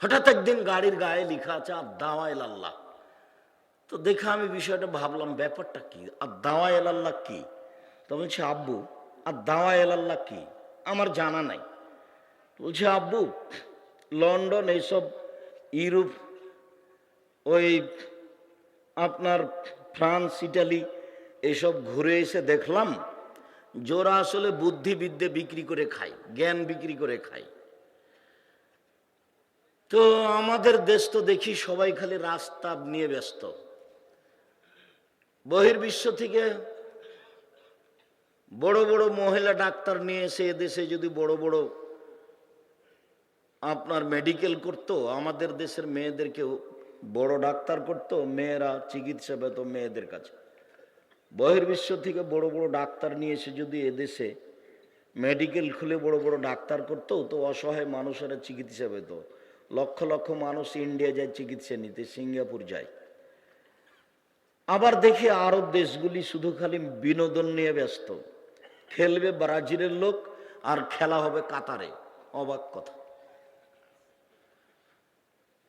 হঠাৎ একদিন গাড়ির গায়ে লেখা আছে আর দাওয়াইল আল্লাহ তো দেখে আমি বিষয়টা ভাবলাম, ব্যাপারটা কি? আর দাওয়াইল আল্লাহ কি? তো বলছে, আব্বু আর দাওয়াইল আল্লাহ কি? আমার জানা নাই। বলছে, আব্বু, লন্ডন এইসব ইউরোপ, ওই আপনার ফ্রান্স, ইটালি এসব ঘুরে এসে দেখলাম জোরা আসলে বুদ্ধিবিদ্যে বিক্রি করে খায়, জ্ঞান বিক্রি করে খায়। তো আমাদের দেশ তো দেখি সবাই খালি রাস্তা নিয়ে ব্যস্ত। বহির্বিশ্ব থেকে বড় বড় মহিলা ডাক্তার নিয়ে এসে এদেশে যদি বড় বড় আপনার মেডিকেল করতো, আমাদের দেশের মেয়েদেরকে বড় ডাক্তার করতো, মেয়েরা চিকিৎসা পেত মেয়েদের কাছে। বহির্বিশ্ব থেকে বড় বড় ডাক্তার নিয়ে এসে যদি এদেশে মেডিকেল খুলে বড় বড় ডাক্তার করতো, তো অসহায় মানুষেরা চিকিৎসা পেত। লক্ষ লক্ষ মানুষ ইন্ডিয়া যায়, চিকিৎসা নিতে, সিঙ্গাপুর যায়। আবার দেখি আরব দেশগুলি শুধু খালি বিনোদন নিয়ে ব্যস্ত। খেলবে ব্রাজিলের লোক আর খেলা হবে কাতারে। অবাক কথা।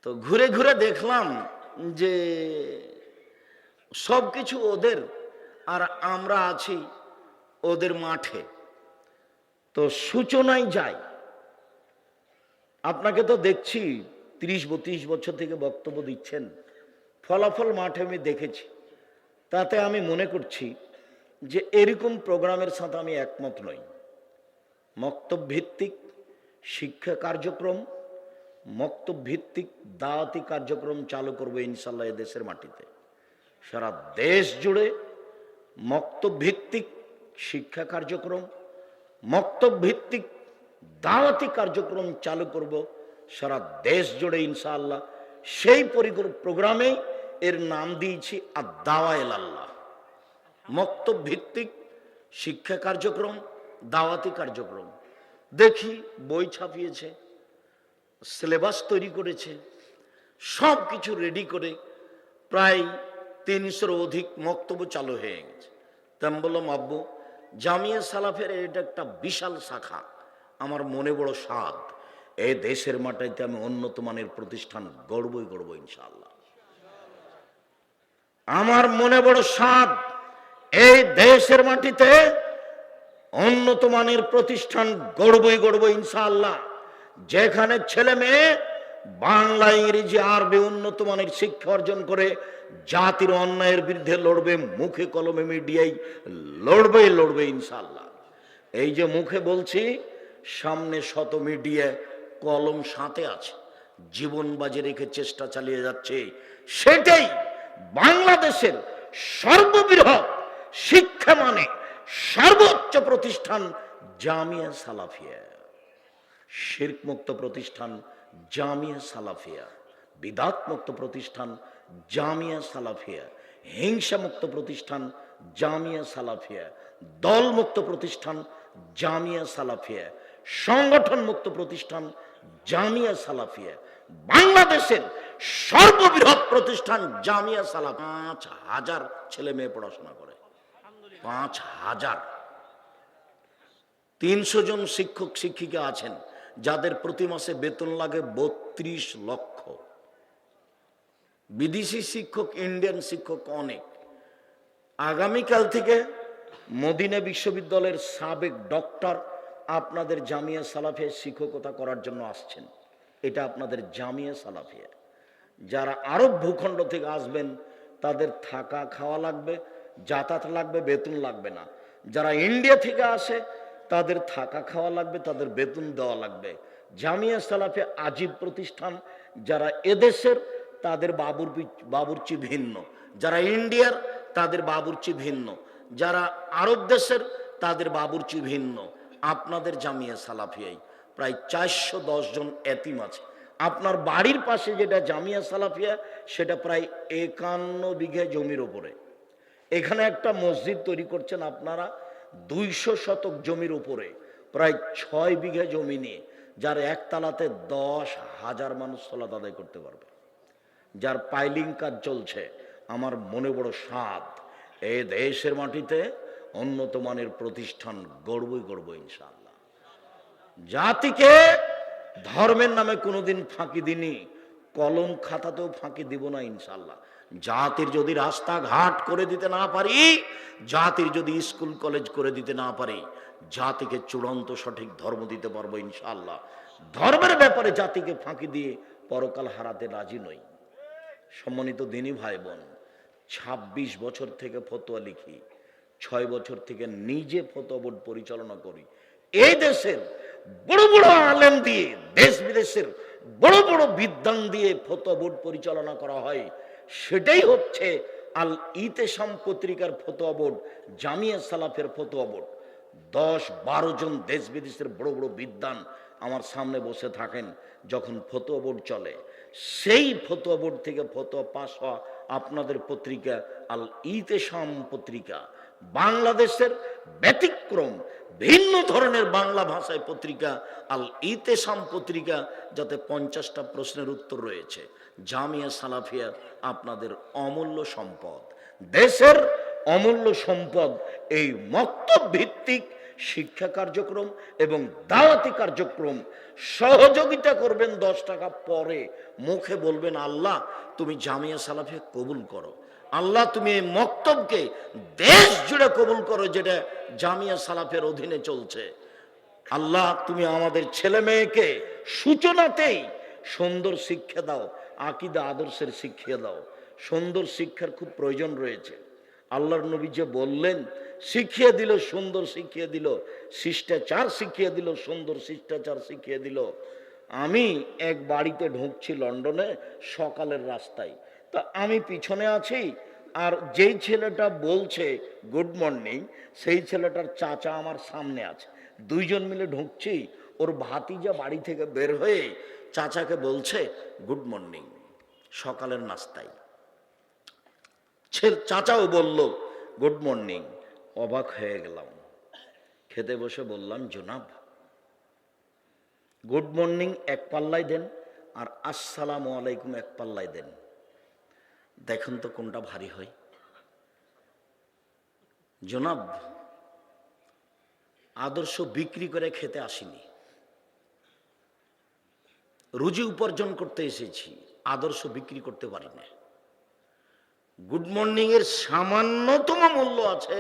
তো ঘুরে ঘুরে দেখলাম যে সব কিছু ওদের আর আমরা আছি ওদের মাঠে। তো সূচনায় যাই। আপনাকে তো দেখছি, তিরিশ বত্রিশ বছর থেকে বক্তব্য দিচ্ছেন। ফলাফল মাঠে আমি দেখেছি। তাতে আমি মনে করছি যে এরকম প্রোগ্রামের সাথে আমি একমত নই। মক্তব ভিত্তিক শিক্ষা কার্যক্রম মক্তব ভিত্তিক দাওয়াতি কার্যক্রম চালু করব ইনশাল্লাহ দেশের মাটিতে। সারা দেশ জুড়ে মক্তব ভিত্তিক শিক্ষা কার্যক্রম মক্তব ভিত্তিক দাওয়াতি কার্যক্রম চালু করব সারা দেশ জুড়ে ইনশাআল্লাহ। সেই পরিকর প্রোগ্রামে এর নাম দিয়েছি আর দাওয়াইল আল্লাহ মক্তব ভিত্তিক শিক্ষা কার্যক্রম, দাওয়াতি কার্যক্রম। দেখি বই ছাপিয়েছে, সিলেবাস তৈরি করেছে, সব কিছু রেডি করে প্রায় তিনশোর অধিক মক্তব্য চালু হয়ে গেছে। তা আমি বললাম আব্বু, জামিয়া সালাফের এটা একটা বিশাল শাখা। আমার মনে বড় স্বাদ। এই দেশের মাটিতে আমি উন্নত মানের প্রতিষ্ঠান গড়বই গড়ব ইনশাআল্লাহ। আমার মনে বড় স্বাদ, এই দেশের মাটিতে উন্নত মানের প্রতিষ্ঠান গড়বই গড়ব ইনশাল্লাহ যেখানে ছেলে মেয়ে বাংলা, ইংরেজি, আরবি উন্নত মানের শিক্ষা অর্জন করে জাতির অন্যায়ের বিরুদ্ধে লড়বে, মুখে কলমে মিডিয়ায় লড়বে লড়বে ইনশাল্লাহ এই যে মুখে বলছি সামনে শত মিডিয়া কলম সাথে আছে। জীবন বাজে রেখে চেষ্টা চালিয়ে যাচ্ছে। সেটাই বাংলাদেশের সর্ববৃহৎ শিক্ষা মানে সর্বোচ্চ প্রতিষ্ঠান জামিয়া সালাফিয়া। মুক্ত প্রতিষ্ঠান জামিয়া সালাফিয়া। বিদাত মুক্ত প্রতিষ্ঠান জামিয়া সালাফিয়া। হিংসা মুক্ত প্রতিষ্ঠান জামিয়া সালাফিয়া। দল মুক্ত প্রতিষ্ঠান জামিয়া সালাফিয়া। সংগঠন মুক্ত প্রতিষ্ঠান জামিয়া সালাফিয়া। বাংলাদেশের সর্ববৃহৎ প্রতিষ্ঠান জামিয়া সালাফ পাঁচ হাজার ছেলে মেয়ে পড়াশোনা করে। পাঁচ হাজার। তিনশো জন শিক্ষক, শিক্ষিকা আছেন, যাদের প্রতি মাসে বেতন লাগে বত্রিশ লক্ষ। বিদেশি শিক্ষক, ইন্ডিয়ান শিক্ষক অনেক। আগামীকাল থেকে মদিনা বিশ্ববিদ্যালয়ের সাবেক ডক্টর আপনাদের জামিয়া সালাফিয়া শিক্ষকতা করার জন্য আসছেন। এটা আপনাদের জামিয়া সালাফিয়া যারা আরব ভূখণ্ড থেকে আসবেন, তাদের থাকা খাওয়া লাগবে, যাতায়াত লাগবে, বেতন লাগবে না। যারা ইন্ডিয়া থেকে আসে, তাদের থাকা খাওয়া লাগবে, তাদের বেতন দেওয়া লাগবে। জামিয়া সালাফে আজীব প্রতিষ্ঠান, যারা এদেশের, তাদের বাবুর বাবুরচি ভিন্ন। যারা ইন্ডিয়ার, তাদের বাবুরচি ভিন্ন। যারা আরব দেশের, তাদের বাবুরচি ভিন্ন। আপনাদের জামিয়া সালাফিয়াই। প্রায় চারশো জন এতিম আছে। আপনার বাড়ির পাশে যেটা জামিয়া সালাফিয়া, সেটা প্রায় একান্ন বিঘে জমির ওপরে। এখানে একটা মসজিদ তৈরি করছেন আপনারা, দুইশো শতক জমির উপরে প্রায় ছয় বিঘা জমি নিয়ে, যার একতলাতে দশ হাজার মানুষ সলাত আদায় করতে পারবে। যার পাইলিং কাজ চলছে, আমার মনে বড় স্বাদ। এই দেশের মাটিতে উন্নত মানের প্রতিষ্ঠান গড়বই গড়ব ইনশাল্লাহ জাতিকে ধর্মের নামে কোনোদিন ফাঁকি দিনি কলম খাতাতেও ফাঁকি দিব না ইনশাল্লাহ জাতির যদি রাস্তাঘাট করে দিতে না পারি, জাতির যদি স্কুল, কলেজ করে দিতে না পারি, জাতিকে চূড়ান্ত সঠিক ধর্ম দিতে পারব ইনশাল্লাহ ধর্মের ব্যাপারে জাতিকে ফাঁকি দিয়ে পরকাল হারাতে রাজি নই। সম্মানিত দিনী ভাই বোন, ছাব্বিশ বছর থেকে ফতোয়া লিখি। ছয় বছর থেকে নিজে ফতোয়া বোর্ড পরিচালনা করি। এই দেশের বড় বড় আলেম দিয়ে, দেশ বিদেশের বড় বড় বিদ্যান দিয়ে ফতোয়া বোর্ড পরিচালনা করা হয়। সেটাই হচ্ছে আল ইতেসাম পত্রিকার ফতোয়া বোর্ড, জামিয়া সালাফের ফতোয়া বোর্ড। দশ বারো জন দেশ বিদেশের বড় বড় বিদ্যান আমার সামনে বসে থাকেন যখন ফতোয়া বোর্ড চলে। সেই ফতোয়া বোর্ড থেকে ফতোয়া পাস হওয়া আপনাদের পত্রিকা, আল ইতেসাম পত্রিকা। বাংলাদেশের ব্যতিক্রম, ভিন্ন ধরনের বাংলা ভাষায় পত্রিকা, আল ইতেসাম পত্রিকা, যাতে পঞ্চাশটা প্রশ্নের উত্তর রয়েছে। জামিয়া সালাফিয়া আপনাদের অমূল্য সম্পদ। দেশের অমূল্য সম্পদ, এই মক্তব ভিত্তিক শিক্ষা কার্যক্রম এবং দাওয়াতি কার্যক্রম সহযোগিতা করবেন দশ টাকা পরে। মুখে বলবেন, আল্লাহ, তুমি জামিয়া সালাফিয়া কবুল করো। আল্লাহ তুমি এই মক্তবকে দেশ জুড়ে কবুল করো যেটা জামিয়া সালাফের অধীনে চলছে। আল্লাহ তুমি আমাদের ছেলে মেয়েকে সূচনাতেই সুন্দর শিক্ষা দাও, আকিদা আদর্শের শিক্ষা দাও। সুন্দর শিক্ষার খুব প্রয়োজন রয়েছে। আল্লাহর নবী যে বললেন, শিখিয়ে দিল, সুন্দর শিখিয়ে দিল, শিষ্টাচার শিখিয়ে দিল, সুন্দর শিষ্টাচার শিখিয়ে দিল। আমি এক বাড়িতে ঢুকছি লন্ডনে, সকালের রাস্তায়। তা আমি পিছনে আছি, আর যেই ছেলেটা বলছে গুড মর্নিং সেই ছেলেটার চাচা আমার সামনে আছে। দুইজন মিলে ঢুকছি, ওর ভাতিজা বাড়ি থেকে বের হয়ে চাচাকে বলছে গুড মর্নিং সকালের নাস্তায়। চাচাও বলল গুড মর্নিং অবাক হয়ে গেলাম। খেতে বসে বললাম, জনাব গুড মর্নিং এক পাল্লাই দেন, আর আসসালামু আলাইকুম এক পাল্লাই দেন। দেখুন তো কোনটা ভারী হয়। জনাব, আদর্শ বিক্রি করে খেতে আসিনি। রুজি উপার্জন করতে এসেছি, আদর্শ বিক্রি করতে পারি না গুড মর্নিং এর সামান্যতম মূল্য আছে।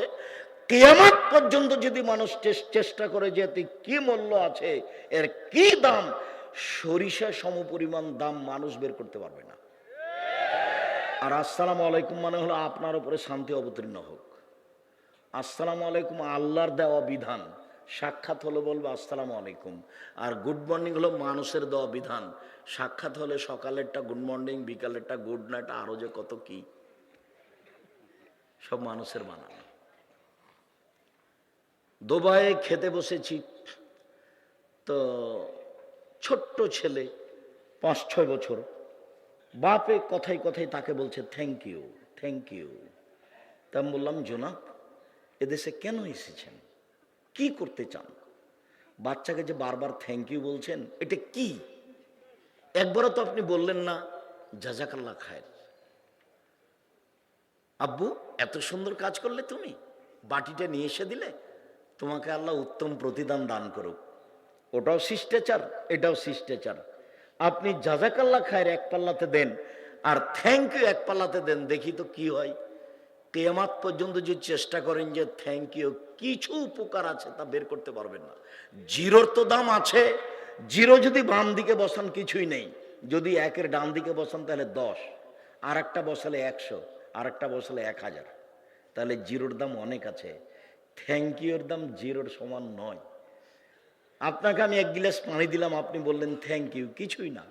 কেয়ামাত পর্যন্ত যদি মানুষ চেষ্টা করে যে এতে কি মূল্য আছে, এর কি দাম, সরিষা সমপরিমাণ দাম মানুষ বের করতে পারবে না। আর আসসালামু আলাইকুম মানে হলো আপনার উপরে শান্তি অবতীর্ণ হোক। আসসালামু আলাইকুম আল্লাহর দেওয়া বিধান। সাক্ষাৎ হলো বলব আসসালামু আলাইকুম। আর গুড মর্নিং হলো মানুষের দেওয়া বিধান। সাক্ষাৎ হলে সকালেরটা গুড মর্নিং বিকালেরটা গুড নাইট আরও যে কত কি। সব মানুষের বানানো। দুবাইয়ে খেতে বসেছি। তো ছোট্ট ছেলে পাঁচ ছয় বছর। বাপে কথায় কথায় তাকে বলছে থ্যাংক ইউ থ্যাংক ইউ তা আমি বললাম, জনাব, এদেশে কেন এসেছেন? কি করতে চান? বাচ্চাকে যে বারবার থ্যাংক ইউ বলছেন, এটা কি? একবারও তো আপনি বললেন না জাজাকাল্লা খায় আব্বু, এত সুন্দর কাজ করলে তুমি? বাটিটা নিয়ে এসে দিলে? তোমাকে আল্লাহ উত্তম প্রতিদান দান করুক। ওটাও শিষ্টাচার, এটাও শিষ্টাচার। আপনি জাজাকাল্লা খায়ের এক পাল্লাতে দেন, আর থ্যাংক ইউ এক পাল্লাতে দেন, দেখি তো কি হয়। কেয়ামাত পর্যন্ত যদি চেষ্টা করেন যে থ্যাংক ইউ কিছু উপকার আছে তা বের করতে পারবেন না। জিরোর তো দাম আছে, জিরো যদি বাম দিকে বসান কিছুই নেই, যদি একের ডান দিকে বসান তাহলে দশ আর একটা বসালে একশো আর একটা বসালে এক হাজার। তাহলে জিরোর দাম অনেক আছে থ্যাংক ইউর দাম জিরোর সমান নয়। আপনাকে আমি এক গিলাস পানি দিলাম, আপনি বললেন থ্যাংক ইউ কিছুই না।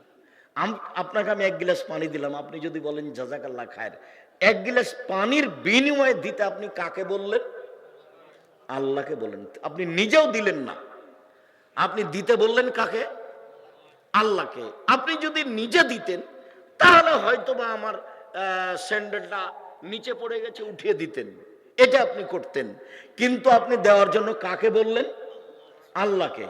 আপনাকে আমি এক গিলাস পানি দিলাম, আপনি যদি বলেন জাজাকাল্লা খায়ের। এক গিলাস পানির বিনিময়ে দিতে আপনি কাকে বললেন? আল্লাহকে বললেন আপনি নিজেও দিলেন না। আপনি দিতে বললেন কাকে? আল্লাহকে। আপনি যদি নিজে দিতেন, তাহলে হয়তো বা আমার স্যান্ডেলটা নিচে পড়ে গেছে, উঠিয়ে দিতেন। এটা আপনি করতেন। কিন্তু আপনি দেওয়ার জন্য কাকে বললেন? আল্লাহকে।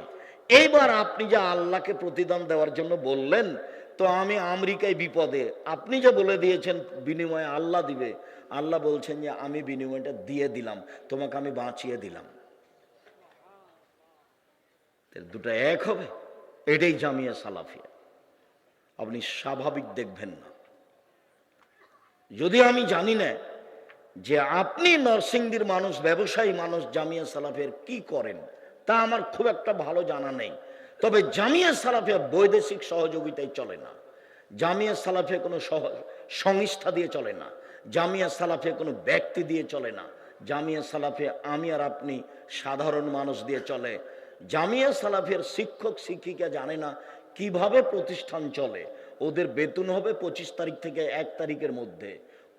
এইবার আপনি যে আল্লাহকে প্রতিদান দেওয়ার জন্য বললেন, তো আমি আমেরিকায় বিপদে। আপনি যে বলে দিয়েছেন, বিনিময়ে আল্লাহ দিবে। আল্লাহ বলছেন যে, আমি বিনিময়টা দিয়ে দিলাম, তোমাকে আমি বাঁচিয়ে দিলাম। দুটো এক হবে। এটাই জামিয়া সালাফিয়া। আপনি স্বাভাবিক দেখবেন না। যদি আমি জানি না যে আপনি নরসিংদীর মানুষ, ব্যবসায়ী মানুষ, জামিয়া সালাফের কি করেন তা আমার খুব একটা ভালো জানা নেই। তবে জামিয়া সালাফিয়া বৈদেশিক সহযোগিতায় চলে না। জামিয়া সালাফিয়া কোনো সহ, সংস্থা দিয়ে চলে না। জামিয়া সালাফিয়া কোনো ব্যক্তি দিয়ে চলে না। জামিয়া সালাফিয়া আমি আর আপনি সাধারণ মানুষ দিয়ে চলে। জামিয়া সালাফিয়ার শিক্ষক, শিক্ষিকা জানে না কীভাবে প্রতিষ্ঠান চলে। ওদের বেতন হবে পঁচিশ তারিখ থেকে এক তারিখের মধ্যে,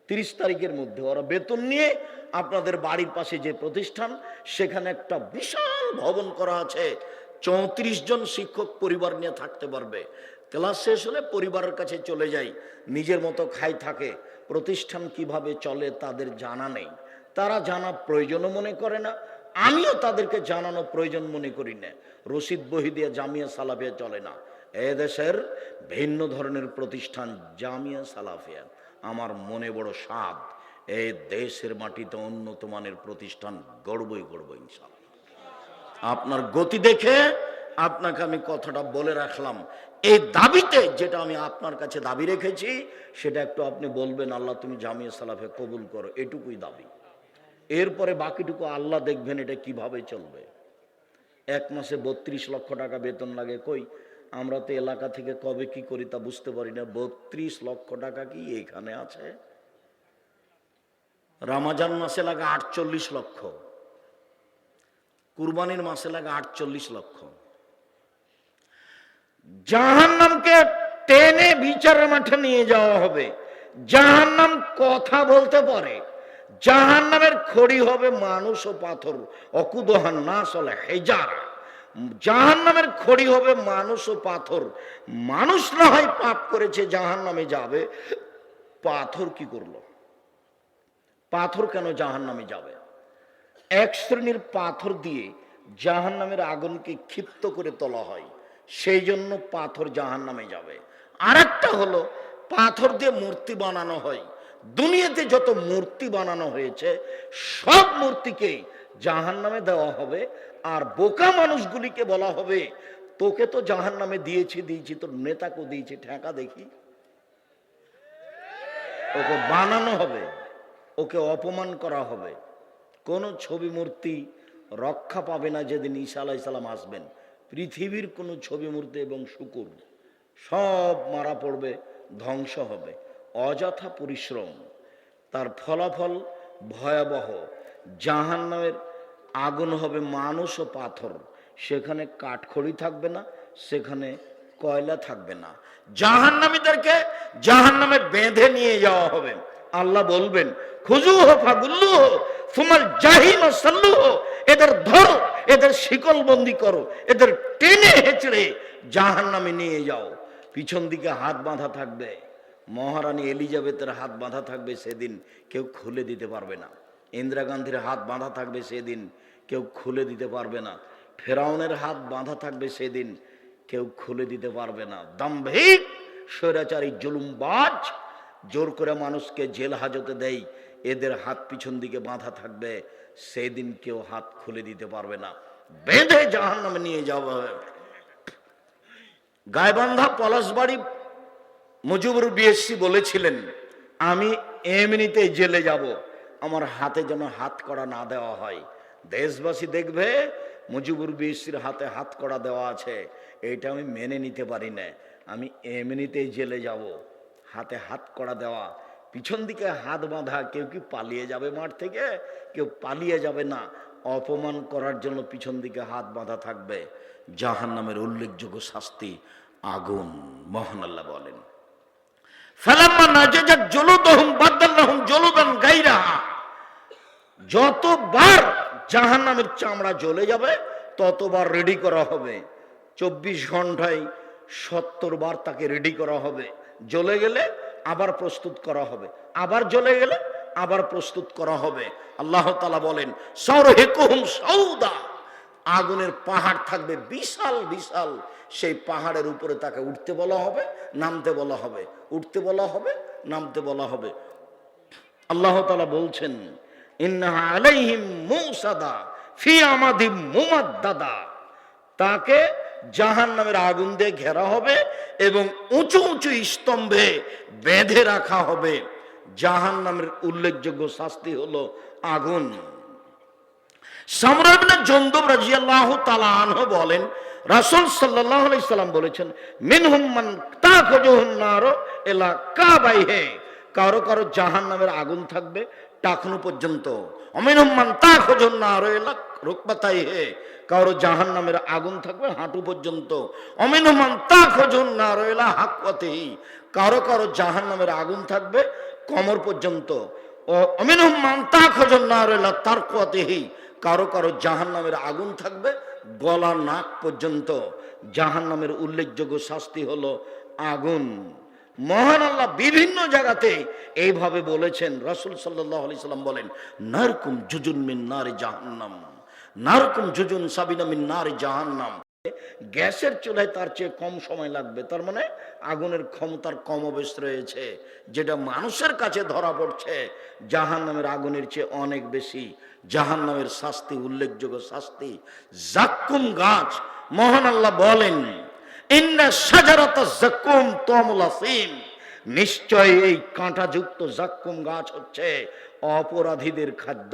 তিরিশ তারিখের মধ্যে। ওরা বেতন নিয়ে আপনাদের বাড়ির পাশে যে প্রতিষ্ঠান, সেখানে একটা বিশাল ভবন করা আছে। চৌত্রিশ জন শিক্ষক পরিবার নিয়ে থাকতে পারবে। ক্লাস শেষ হলে পরিবারের কাছে চলে যাই। নিজের মতো খাই থাকে। প্রতিষ্ঠান কীভাবে চলে তাদের জানা নেই। তারা জানা প্রয়োজনও মনে করে না। আমিও তাদেরকে জানানো প্রয়োজন মনে করি না। রশিদ বহি দিয়ে জামিয়া সালাফিয়া চলে না। এ দেশের ভিন্ন ধরনের প্রতিষ্ঠান জামিয়া সালাফিয়া। আমার মনে বড় স্বাদ। এই দেশের মাটিতে উন্নত মানের প্রতিষ্ঠান গড়বই গড়ব ইনশাল্লাহ আপনার গতি দেখে আপনাকে আমি কথাটা বলে রাখলাম। এই দাবিতে যেটা আমি আপনার কাছে দাবি রেখেছি, সেটা একটু আপনি বলবেন, আল্লাহ তুমি জামিয়া সালাফে কবুল করো, এটুকুই দাবি। এরপরে বাকিটুকু আল্লাহ দেখবেন এটা কীভাবে চলবে। এক মাসে বত্রিশ লক্ষ টাকা বেতন লাগে, কই? আমরা তো এলাকা থেকে কবে কি করি তা বুঝতে পারি না। বত্রিশ লক্ষ টাকা কি এখানে আছে? রামাজান মাসে লাগে আটচল্লিশ লক্ষ। কুরবানির মাসে লাগে আটচল্লিশ লক্ষ। জাহান্নামকে টেনে বিচারের মাঠে নিয়ে যাওয়া হবে। জাহান্নাম কথা বলতে পারে। জাহান্নামের খড়ি হবে মানুষ ও পাথর। অকুদহান না চলে হেজারা। জাহান্নামের খড়ি হবে মানুষ ও পাথর। মানুষ না হয় পাপ করেছে, জাহান্নামে যাবে। পাথর কি করল? পাথর কেন জাহান্নামে যাবে? এক শ্রেণির পাথর দিয়ে জাহান নামের আগুনকে ক্ষিপ্ত করে তোলা হয়। সেই জন্য পাথর জাহান নামে যাবে। আর হলো, পাথর দিয়ে মূর্তি বানানো হয়। দুনিয়াতে যত মূর্তি বানানো হয়েছে, সব মূর্তিকেই জাহান নামে দেওয়া হবে। আর বোকা মানুষগুলিকে বলা হবে, তোকে তো জাহান নামে দিয়েছি দিয়েছি, তোর নেতাকে দিয়েছি, ঠেকা দেখি। ওকে বানানো হবে, ওকে অপমান করা হবে। কোন ছবি মূর্তি রক্ষা পাবে না যেদিন ঈসা আলাহ আসবেন। পৃথিবীর কোনো ছবি মূর্তি এবং শুকুর সব মারা পড়বে, ধ্বংস হবে। অযথা পরিশ্রম, তার ফলাফল ভয়াবহ। জাহান নামের আগুন হবে মানুষ ও পাথর। সেখানে কাঠখড়ি থাকবে না, সেখানে কয়লা থাকবে না। জাহান নামীদেরকে জাহান নামে বেঁধে নিয়ে যাওয়া হবে। আল্লাহ বলবেন খুজু হো ফাগুল্লু তোমার জাহিম সাল্লু হো এদের ধরো, এদের শিকল বন্দি করো, এদের টেনে হেঁচড়ে জাহান নামে নিয়ে যাও। পিছন দিকে হাত বাঁধা থাকবে, মহারানী এলিজাবেথের হাত বাঁধা থাকবে সেদিন, কেউ খুলে দিতে পারবে না। ইন্দিরা গান্ধীর হাত বাঁধা থাকবে সেদিন, কেউ খুলে দিতে পারবে না। ফেরাউনের হাত বাঁধা থাকবে সেদিন, কেউ খুলে দিতে পারবে না। দাম্ভিক, স্বৈরাচারী জুলুমবাজ, জোর করে মানুষকে জেল হাজতে দেয়। এদের হাত পিছন দিকে বাঁধা থাকবে, সেদিন কেউ হাত খুলে দিতে পারবে না। বেঁধে জাহান নামে নিয়ে যাওয়া হবে গায়বান্ধা পলাশবাড়ি মুজিবুর বিএসসি বলেছিলেন, আমি এমনিতে জেলে যাব, আমার হাতে যেন হাত করা না দেওয়া হয়। দেশবাসী দেখবে মুজিবুর বিএসসির হাতে হাত করা দেওয়া আছে। এটা আমি মেনে নিতে পারি না। আমি এমনিতেই জেলে যাব। হাতে হাত করা দেওয়া পিছন দিকে হাত বাঁধা, কেউ কি পালিয়ে যাবে মাঠ থেকে? কেউ পালিয়ে যাবে না। অপমান করার জন্য পিছন দিকে হাত বাঁধা থাকবে। জাহান নামের উল্লেখযোগ্য শাস্তি আগুন, মহান আল্লাহ বলেন। যতবার জাহান্নামের চামড়া জ্বলে যাবে, ততবার রেডি করা হবে। চব্বিশ ঘন্টায় সত্তর বার তাকে রেডি করা হবে। জ্বলে গেলে আবার প্রস্তুত করা হবে। আবার জ্বলে গেলে আবার প্রস্তুত করা হবে। আল্লাহ তালা বলেন সর হেকুহুম সৌদা আগুনের পাহাড় থাকবে বিশাল বিশাল। সেই পাহাড়ের উপরে তাকে উঠতে বলা হবে, নামতে বলা হবে। উঠতে বলা হবে, নামতে বলা হবে। আল্লাহ তালা বলছেন ইন্নাহা আলাইহিম ফি আমাদিম মুমাদ্দাদা। তাকে জাহান নামের আগুন দিয়ে ঘেরা হবে এবং উঁচু উঁচু স্তম্ভে বেঁধে রাখা হবে। জাহান নামের উল্লেখযোগ্য শাস্তি হলো আগুন। বলেন, রাসুল সাল্লাম বলেছেন কাবাইহে। কারও কারও জাহান নামের আগুন থাকবে টাকনু পর্যন্ত। অমিনহুম মান তাখজুহুন্নার এলা রুকবাতাইহে কারও জাহান নামের আগুন থাকবে হাঁটু পর্যন্ত। অমিনহুমান তাখজুহুন্নার এলা হাকওয়াতিহি কারও কারও জাহান নামের আগুন থাকবে কমর পর্যন্ত। ও অমিনহুমান তাখজুহুন্নার এলা তারকুয়াতিহি কারও কারও জাহান নামের আগুন থাকবে গলা নাক পর্যন্ত। জাহান নামের উল্লেখযোগ্য শাস্তি হলো আগুন। মহান আল্লাহ বিভিন্ন জায়গাতে এইভাবে বলেছেন। রসুল সাল্লাহ আলি সাল্লাম বলেন, নারকুম জুজুন মিন নারে জাহান্নাম। নারকুম জুজুন সাবিনা মিন নারে জাহান্নাম। গ্যাসের চুলায় তার চেয়ে কম সময় লাগবে, তার মানে আগুনের ক্ষমতার কম অবেশ রয়েছে, যেটা মানুষের কাছে ধরা পড়ছে জাহান নামের আগুনের চেয়ে অনেক বেশি জাহান নামের শাস্তি, উল্লেখযোগ্য শাস্তি। জাক্কুম গাছ, মহান আল্লাহ বলেন নিশ্চয় এই কাঁটাযুক্ত জাক্কুম গাছ হচ্ছে অপরাধীদের খাদ্য।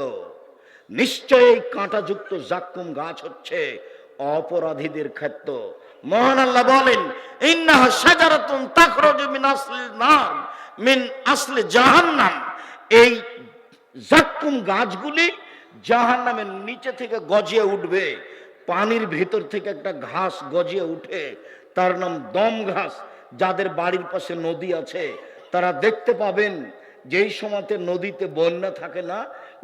নিশ্চয় এই কাঁটাযুক্ত জাক্কুম গাছ হচ্ছে অপরাধীদের খাদ্য মহান আল্লাহ বলেন এই জাক্কুম গাছগুলি জাহান্নামের নিচে থেকে গজিয়ে উঠবে, পানির ভিতর থেকে একটা ঘাস গজিয়ে উঠে, তার নাম দম ঘাস। যাদের বাড়ির পাশে নদী আছে, তারা দেখতে পাবেন যেই সময়তে নদীতে বন্যা থাকে না,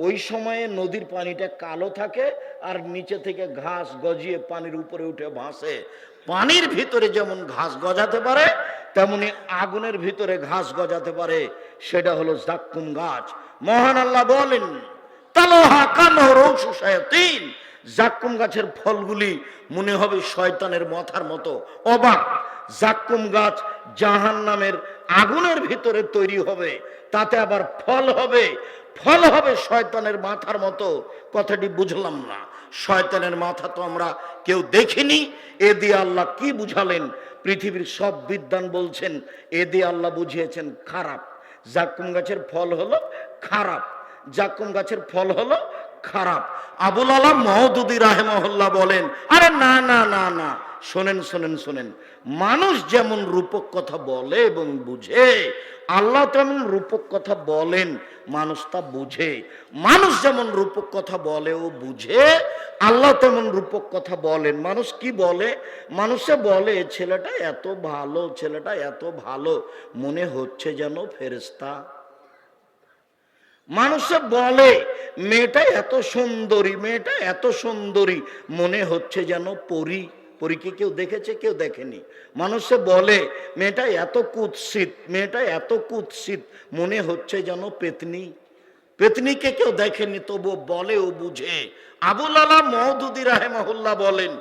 ওই সময়ে নদীর পানিটা কালো থাকে আর নিচে থেকে ঘাস গজিয়ে পানির উপরে উঠে ভাসে। পানির ভিতরে যেমন ঘাস গজাতে পারে, তেমনি আগুনের ভিতরে ঘাস গজাতে পারে। সেটা হলো জাক্কুম গাছ। মহান আল্লাহ বলেন, তালোহা, কানহ রৌসু জাক্কুম গাছের ফলগুলি মনে হবে শয়তানের মাথার মতো, অবাক। জাক্কুম গাছ জাহান নামের আগুনের ভিতরে তৈরি হবে। তাতে আবার ফল হবে। ফল হবে শয়তানের মাথার মতো। কথাটি বুঝলাম না। শয়তানের মাথা তো আমরা কেউ দেখিনি। এ দিয়ে আল্লাহ কি বুঝালেন? পৃথিবীর সব বিদ্যান বলছেন, এ দিয়ে আল্লাহ বুঝিয়েছেন, খারাপ। জাক্কুম গাছের ফল হলো খারাপ। জাক্কুম গাছের ফল হলো খারাপ। আবুল আলাম মহদুদি রাহেমহল্লা বলেন, আরে না না না না। শোনেন শোনেন শোনেন। মানুষ যেমন রূপক কথা বলে এবং বুঝে আল্লাহ তেমন রূপক কথা বলেন, মানুষ তা বুঝে। মানুষ যেমন রূপক কথা বলে, ও বুঝে। আল্লাহ তেমন রূপক কথা বলেন। মানুষ কি বলে? মানুষে বলে ছেলেটা এত ভালো, ছেলেটা এত ভালো। মনে হচ্ছে যেন ফেরেস্তা মানুষে বলে, মেয়েটা এত সুন্দরী, মেয়েটা এত সুন্দরী। মনে হচ্ছে যেন পরি। পরীকে কেউ দেখেছে, কেউ দেখেনি। মানুষে বলে, মেয়েটা এত কুৎসিত, মেয়েটা এত কুৎসিত, মনে হচ্ছে যেন পেতনি। পেতনিকে কেউ দেখেনি তবু বলে ও বুঝে। আবুল আলা মহদুদি রাহেমাহুল্লাহ বলেন,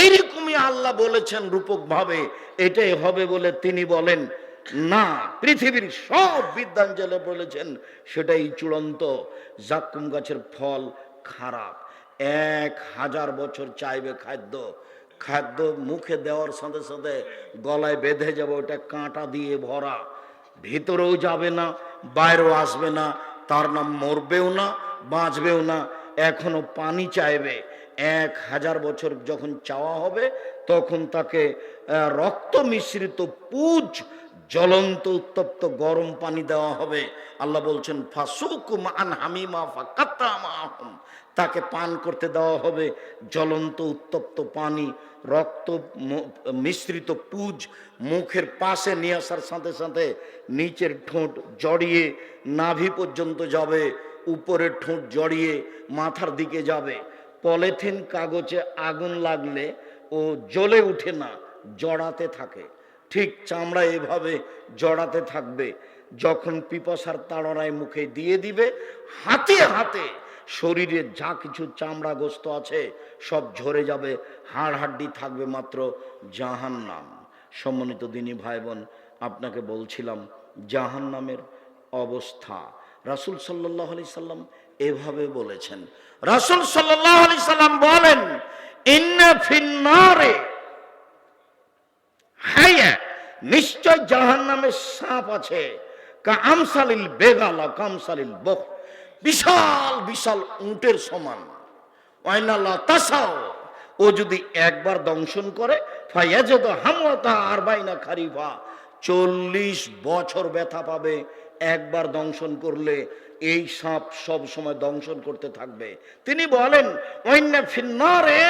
এইরকমই আল্লাহ বলেছেন রূপক ভাবে এটাই হবে বলে তিনি বলেন, না, পৃথিবীর সব বিদ্যাঞ্জলে বলেছেন, সেটাই চূড়ান্ত। জাক্কুম গাছের ফল খারাপ, এক হাজার বছর চাইবে খাদ্য খাদ্য মুখে দেওয়ার সাথে সাথে গলায় বেঁধে যাবে, ওটা কাঁটা দিয়ে ভরা। ভিতরেও যাবে না, বাইরেও আসবে না, তার নাম মরবেও না, বাঁচবেও না। এখনও পানি চাইবে। এক হাজার বছর যখন চাওয়া হবে, তখন তাকে রক্ত মিশ্রিত পুজ, জ্বলন্ত উত্তপ্ত গরম পানি দেওয়া হবে। আল্লাহ বলছেন, ফাসুকুম আন হামিমা ফাকাত্তামাহুম তাকে পান করতে দেওয়া হবে জ্বলন্ত, উত্তপ্ত পানি, রক্ত মিশ্রিত পুজ মুখের পাশে নিয়ে আসার সাথে সাথে নিচের ঠোঁট জড়িয়ে নাভি পর্যন্ত যাবে, উপরের ঠোঁট জড়িয়ে মাথার দিকে যাবে। পলিথিন কাগজে আগুন লাগলে ও জ্বলে উঠে না, জড়াতে থাকে। ঠিক চামড়া এভাবে জড়াতে থাকবে, যখন পিপাসার তাড়নায় মুখে দিয়ে দিবে, হাতে হাতে শরীরে যা কিছু চামড়া গোস্ত আছে, সব ঝরে যাবে হাড় হাড্ডি থাকবে মাত্র জাহান নাম সম্মানিত দিনী ভাই বোন আপনাকে বলছিলাম জাহান নামের অবস্থা। রাসুল সাল্লাহ আলি সাল্লাম এভাবে বলেছেন। রাসুল সাল্লাহ আলি সাল্লাম বলেন নিশ্চয় জাহান নামে সাপ আছে। কামসালিল বেগালা কামসালিল বক বিশাল বিশাল উটের সমান। ও যদি একবার দংশন করে খারিফা। চল্লিশ বছর ব্যথা পাবে একবার দংশন করলে। এই সাপ সব সময় দংশন করতে থাকবে। তিনি বলেন অন্য ফিন্নারে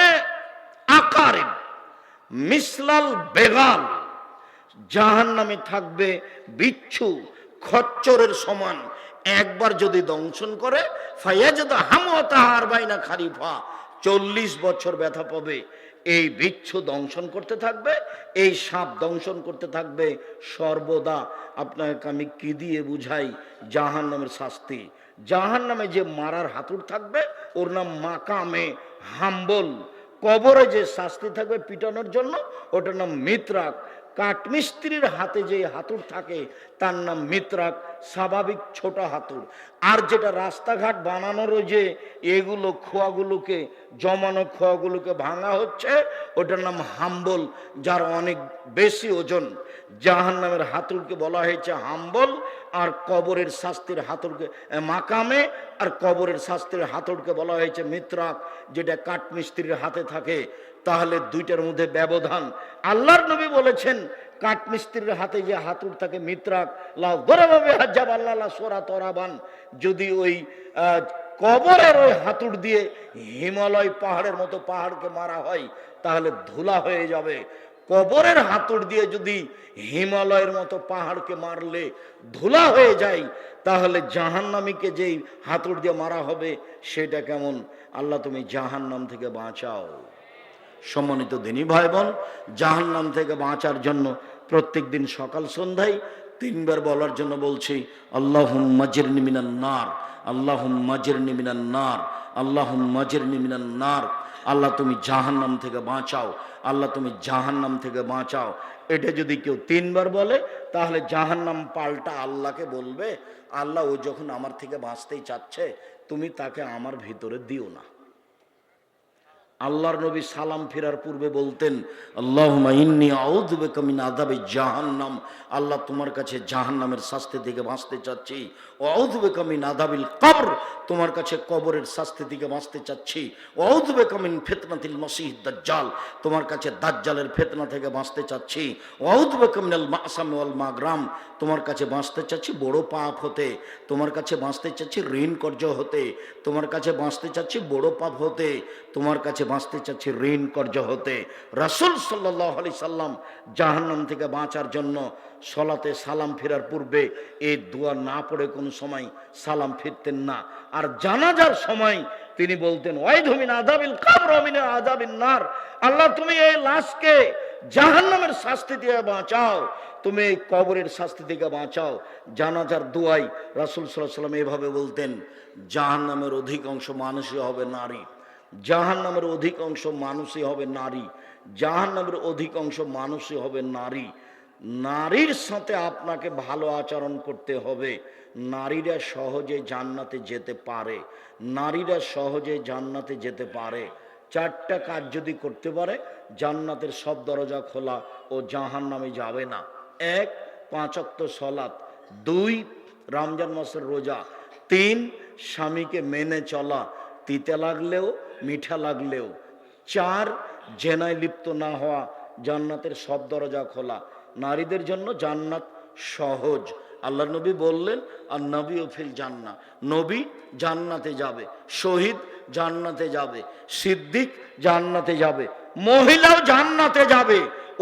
আকারে মিসলাল বেগাল। জাহান নামে থাকবে বিচ্ছু, খচ্চরের সমান। একবার যদি দংশন করে ফাইয়াজেদ হামতা আরবাইনা খারিফা চল্লিশ বছর ব্যথা পাবে। এই বিচ্ছু দংশন করতে থাকবে, এই সাপ দংশন করতে থাকবে। সর্বদা আপনাকে আমি কি দিয়ে বুঝাই? জাহান নামের শাস্তি। জাহান নামে যে মারার হাতুর থাকবে, ওর নাম মাকামে হাম্বল। কবরে যে শাস্তি থাকবে পিটানোর জন্য, ওটার নাম মিত্রাক। কাঠমিস্ত্রির হাতে যে হাতুর থাকে, তার নাম মিত্রাক, স্বাভাবিক ছোট হাতুর আর যেটা রাস্তাঘাট বানানোর যে এগুলো খোয়াগুলোকে, জমানো খোয়াগুলোকে ভাঙা হচ্ছে, ওটার নাম হাম্বল, যার অনেক বেশি ওজন। জাহান নামের হাতুরকে বলা হয়েছে হাম্বল। আর কবরের শাস্তির হাতুরকে এ, মাকামে আর কবরের শাস্তির হাতুরকে বলা হয়েছে মিত্রাক যেটা কাঠমিস্ত্রির হাতে থাকে। তাহলে দুইটার মধ্যে ব্যবধান। আল্লাহর নবী বলেছেন কাঠমিস্ত্রির হাতে যে হাতুর থাকে মিত্রাক দরাভাবে হাজাব আল্লাহ সোরা তরাবান। যদি ওই কবরের ওই হাতুর দিয়ে হিমালয় পাহাড়ের মতো পাহাড়কে মারা হয় তাহলে ধুলা হয়ে যাবে। কবরের হাতুড় দিয়ে যদি হিমালয়ের মতো পাহাড়কে মারলে ধুলা হয়ে যায়, তাহলে জাহান্নামীকে যেই হাতুড় দিয়ে মারা হবে, সেটা কেমন? আল্লাহ তুমি জাহান্নাম থেকে বাঁচাও। সম্মানিত দিনী ভাই বোন জাহান্নাম থেকে বাঁচার জন্য প্রত্যেক দিন সকাল সন্ধ্যায় তিনবার বলার জন্য বলছি আল্লাহ মজের নিমিনান নার আল্লাহ মজের নিমিনার নার আল্লাহ মজের নিমিনার নার। আল্লাহ তুমি জাহান্নাম থেকে বাঁচাও, আল্লাহ তুমি জাহান্নাম থেকে বাঁচাও। এটা যদি কেউ তিনবার বলে, তাহলে জাহান্নাম পাল্টা আল্লাহকে বলবে, আল্লাহ ও যখন আমার থেকে বাঁচতেই চাচ্ছে, তুমি তাকে আমার ভিতরে দিও না। আল্লাহর নবী সালাম ফেরার পূর্বে বলতেন আল্লাহ জাহান্নাম। আল্লাহ তোমার কাছে জাহান্নামের শাস্তি থেকে বাঁচতে চাচ্ছি। ও আউযুবিকা মিন আযাবিল কবর, তোমার কাছে কবরের শাস্তি থেকে বাঁচতে চাচ্ছি। ও আউযুবিকা মিন ফিতনাতিল মসিহ দাজ্জাল, তোমার কাছে দাজ্জালের ফিতনা থেকে বাঁচতে চাচ্ছি। ও আউযুবিকা মিনাল মাসাম ওয়াল মাগরাম, তোমার কাছে বাঁচতে চাচ্ছি বড় পাপ হতে। তোমার কাছে বাঁচতে চাচ্ছি ঋণ কর্য হতে। তোমার কাছে বাঁচতে চাচ্ছি বড় পাপ হতে। তোমার কাছে বাঁচতে চাচ্ছি ঋণ কর্য হতে। রাসুল সাল্লাহ আলি সাল্লাম জাহান্নাম থেকে বাঁচার জন্য সলাতে সালাম ফেরার পূর্বে এই দোয়া না পড়ে কোনো সময় সালাম ফিরতেন না। আর জানাজার সময় তিনি বলতেন ওয়াইধমিন আদাবিল কাবরমিন আদাবিন নার। আল্লাহ, তুমি এই লাশকে জাহান্নামের শাস্তি দিয়ে বাঁচাও। তুমি এই কবরের শাস্তি থেকে বাঁচাও। জানাজার দোয়াই রাসুল সাল্লাহ সাল্লাম এভাবে বলতেন, জাহান্নামের অধিকাংশ মানুষই হবে নারী। জাহান নামের অধিকাংশ মানুষই হবে নারী। জাহান নামের অধিকাংশ মানুষই হবে নারী। নারীর সাথে আপনাকে ভালো আচরণ করতে হবে। নারীরা সহজে জান্নাতে যেতে পারে। নারীরা সহজে জান্নাতে যেতে পারে। চারটা কাজ যদি করতে পারে, জান্নাতের সব দরজা খোলা ও জাহান নামে যাবে না। এক পাঁচক্ত সলাৎ। দুই, রমজান মাসের রোজা। তিন, স্বামীকে মেনে চলা। তিতে লাগলেও, মিঠা লাগলেও। চার, জেনায় লিপ্ত না হওয়া। জান্নাতের সব দরজা খোলা। নারীদের জন্য জান্নাত সহজ। আল্লাহ নবী বললেন আর নবী ও ফিল জান্না নবী জান্নাতে যাবে, শহীদ জান্নাতে যাবে, সিদ্দিক জান্নাতে যাবে, মহিলাও জান্নাতে যাবে।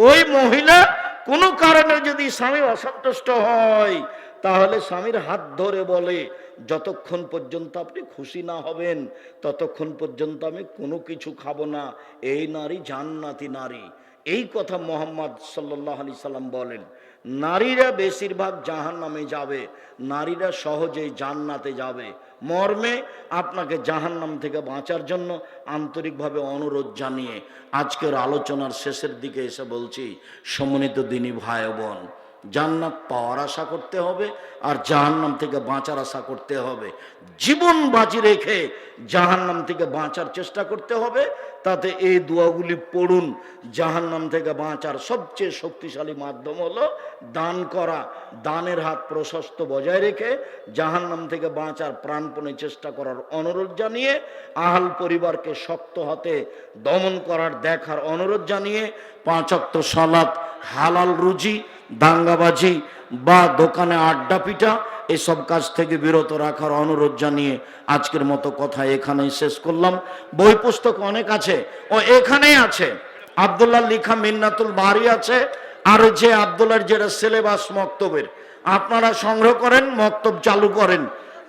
ওই মহিলা কোনো কারণে যদি স্বামী অসন্তুষ্ট হয়, তাহলে স্বামীর হাত ধরে বলে যতক্ষণ পর্যন্ত আপনি খুশি না হবেন, ততক্ষণ পর্যন্ত আমি কোনো কিছু খাব না। এই নারী জান্নাতি নারী। এই কথা মোহাম্মদ সাল্লাহ আলি সাল্লাম বলেন। নারীরা বেশিরভাগ জাহান নামে যাবে। নারীরা সহজেই জান্নাতে যাবে। মর্মে আপনাকে জাহান্নাম থেকে বাঁচার জন্য আন্তরিকভাবে অনুরোধ জানিয়ে আজকের আলোচনার শেষের দিকে এসে বলছি সমন্বিত দিনী ভাই বোন জান্নাত পাওয়ার আশা করতে হবে আর জাহান্নাম থেকে বাঁচার আশা করতে হবে। জীবন বাজি রেখে জাহান্নাম থেকে বাঁচার চেষ্টা করতে হবে, তাতে এই দোয়াগুলি পড়ুন। জাহান্নাম থেকে বাঁচার সবচেয়ে শক্তিশালী মাধ্যম হলো দান করা। দানের হাত প্রশস্ত বজায় রেখে জাহান্নাম থেকে বাঁচার প্রাণপণে চেষ্টা করার অনুরোধ জানিয়ে, আহাল পরিবারকে শক্ত হাতে দমন করার দেখার অনুরোধ জানিয়ে পাঁচক্ত সালাত হালাল রুজি, দাঙ্গাবাজি বা দোকানে আড্ডা পিঠা এসব কাজ থেকে বিরত রাখার অনুরোধ জানিয়ে আজকের মতো কথা এখানেই শেষ করলাম। বই পুস্তক অনেক আছে, ও এখানেই আছে। আবদুল্লাহ লিখা মিন্নাতুল বাড়ি আছে, আর যে আবদুল্লাহর যেটা সিলেবাস মক্তবের, আপনারা সংগ্রহ করেন, মক্তব চালু করেন।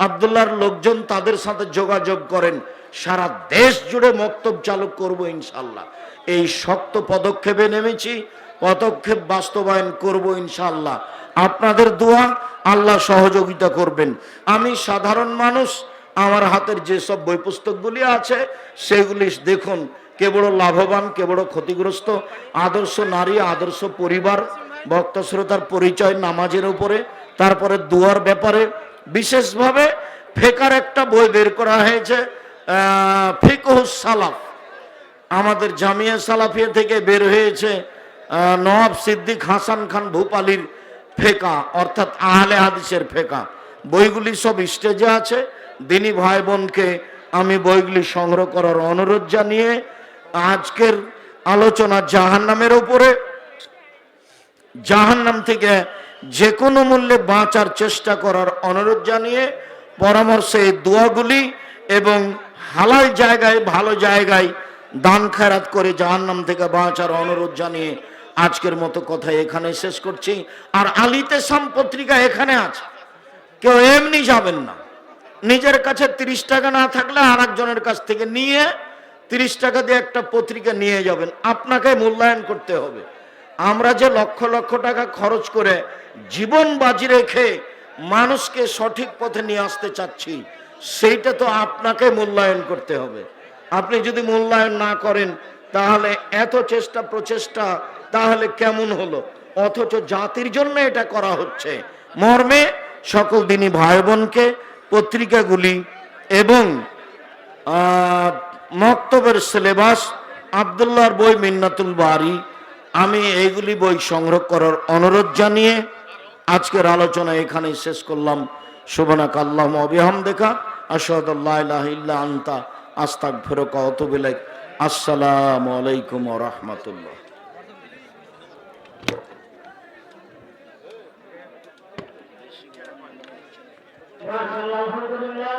আবদুল্লাহর লোকজন তাদের সাথে যোগাযোগ করেন। সারা দেশ জুড়ে মক্তব চালু করব ইনশাল্লাহ। এই শক্ত পদক্ষেপে নেমেছি, পদক্ষেপ বাস্তবায়ন করব ইনশাল্লাহ। আপনাদের দোয়া আল্লাহ সহযোগিতা করবেন। আমি সাধারণ মানুষ, আমার হাতের যেসব বই পুস্তকগুলি আছে, সেগুলি দেখুন, কে বড় লাভবান, কে বড় ক্ষতিগ্রস্ত। আদর্শ নারী, আদর্শ পরিবার ভক্ত শ্রোতার পরিচয় নামাজের উপরে, তারপরে দুয়ার ব্যাপারে। বিশেষভাবে ফেকার একটা বই বের করা হয়েছে সালাফ। আমাদের জামিয়া সালাফিয়া থেকে বের হয়েছে নওয়াব সিদ্দিক হাসান খান ভূপালির ফেকা, অর্থাৎ আহলে হাদিসের ফেকা। বইগুলি সব স্টেজে আছে। দিনী ভাই বোনকে আমি বইগুলি সংগ্রহ করার অনুরোধ জানিয়ে আজকের আলোচনা জাহান্নামের উপরে। জাহান্নাম থেকে যে কোনো মূল্যে বাঁচার চেষ্টা করার অনুরোধ জানিয়ে পরামর্শে দোয়াগুলি এবং হালাল জায়গায়, ভালো জায়গায় দান খেরাত করে জাহান্নাম থেকে বাঁচার অনুরোধ জানিয়ে আজকের মতো কথা এখানে শেষ করছি। আর আলিতে সাম পত্রিকা এখানে আছে। কেউ এমনি যাবেন না। নিজের কাছে তিরিশ টাকা না থাকলে আর একজনের কাছ থেকে নিয়ে তিরিশ টাকা দিয়ে একটা পত্রিকা নিয়ে যাবেন। আপনাকে মূল্যায়ন করতে হবে। আমরা যে লক্ষ লক্ষ টাকা খরচ করে জীবন বাজি রেখে মানুষকে সঠিক পথে নিয়ে আসতে চাচ্ছি সেইটা তো আপনাকে মূল্যায়ন করতে হবে। আপনি যদি মূল্যায়ন না করেন, তাহলে এত চেষ্টা প্রচেষ্টা, তাহলে কেমন হলো? অথচ জাতির জন্য এটা করা হচ্ছে। মর্মে সকল দিনই ভাই বোনকে পত্রিকাগুলি এবং মক্তবের সিলেবাস, আবদুল্লাহর বই মিন্নাতুল বাড়ি আমি এইগুলি বই সংগ্রহ করার অনুরোধ জানিয়ে আজকের আলোচনা এখানেই শেষ করলাম। শোভনাক আল্লাহ অবিহাম দেখা আশহাদ আল্লাহ ইলাহা ইল্লা আনতা আস্তাগফিরুকা ওয়া আতুবু ইলাইক। আসসালামু আলাইকুম ওয়া রাহমাতুল্লাহ। আলহামদুলিল্লাহ